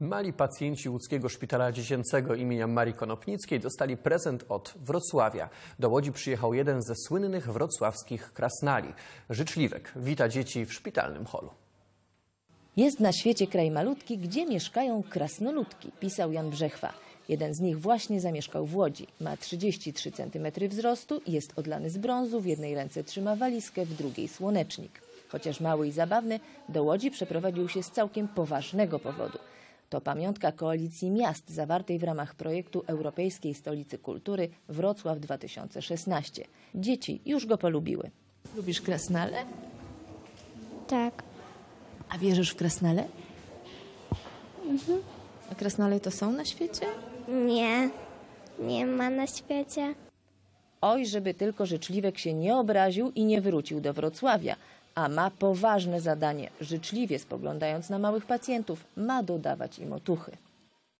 Mali pacjenci łódzkiego szpitala dziecięcego imienia Marii Konopnickiej dostali prezent od Wrocławia. Do Łodzi przyjechał jeden ze słynnych wrocławskich krasnali. Życzliwek wita dzieci w szpitalnym holu. Jest na świecie kraj malutki, gdzie mieszkają krasnoludki, pisał Jan Brzechwa. Jeden z nich właśnie zamieszkał w Łodzi. Ma 33 cm wzrostu, jest odlany z brązu, w jednej ręce trzyma walizkę, w drugiej słonecznik. Chociaż mały i zabawny, do Łodzi przeprowadził się z całkiem poważnego powodu. To pamiątka koalicji miast zawartej w ramach projektu Europejskiej Stolicy Kultury Wrocław 2016. Dzieci już go polubiły. Lubisz krasnale? Tak. A wierzysz w krasnale? A krasnale to są na świecie? Nie. Nie ma na świecie. Oj, żeby tylko życzliwek się nie obraził i nie wrócił do Wrocławia. A ma poważne zadanie. Życzliwie spoglądając na małych pacjentów, ma dodawać im otuchy.